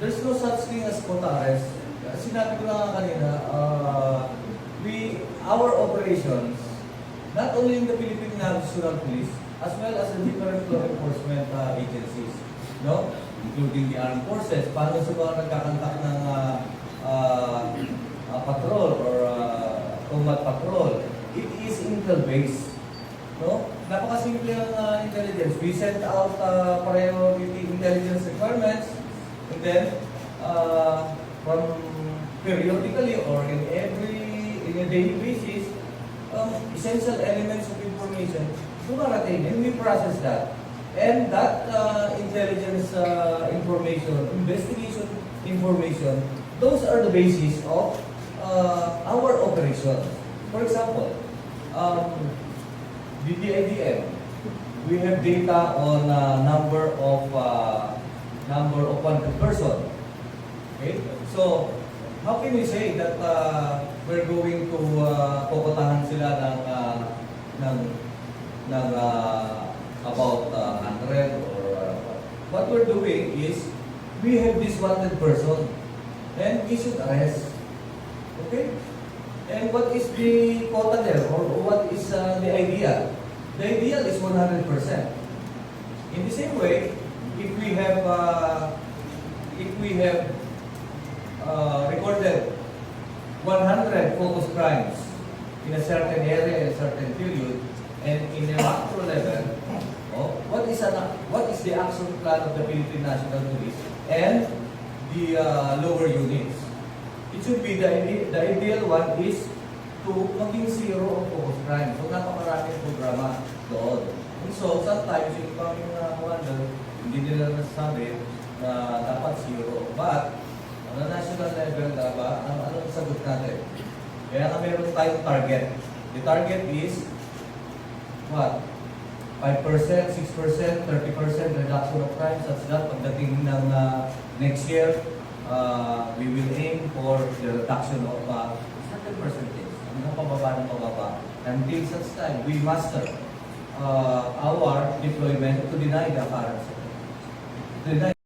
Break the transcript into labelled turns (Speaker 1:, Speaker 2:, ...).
Speaker 1: there's no such thing as quota arrest. Sinabi ko na kanina, uh, we, our operations, not only in the Philippine National Police, as well as the different law enforcement uh, agencies, no? Including the armed forces, paano sa mga nagkakantak ng uh, uh, uh, patrol or uh, combat patrol, it is intel-based. No? Napakasimple ang uh, intelligence. We send out uh, priority intelligence requirements then uh, from periodically or in every in a daily basis, um, essential elements of information dumarating and we process that. And that uh, intelligence uh, information, investigation information, those are the basis of uh, our operations. For example, um, DDIDM, we have data on uh, number of uh, number of wanted person. Okay? So, how can we say that uh, we're going to uh, pupuntahan sila ng uh, ng ng uh, about uh, 100 or uh, what we're doing is we have this wanted person and we should arrest. Okay? And what is the quota there or what is uh, the idea? The ideal is 100%. In the same way, if we have uh, we have uh, recorded 100 focus crimes in a certain area in a certain period and in a macro level, oh, what is an, what is the action plan of the Philippine National Police and the uh, lower units? It should be the, the ideal one is to maging zero of focus crime. So napakaraming programa doon. And so sometimes yung paming uh, wonder, hindi nila nasasabi na dapat zero. But on a national level, ang ano ang sagot natin? Kaya nga meron tayong target. The target is what? 5%, 6%, 30% reduction of crime such that pagdating ng uh, next year, uh, we will aim for the reduction of uh, certain percentage. Ano pababa ng pababa. Until such time, we master uh, our deployment to deny the current. Deny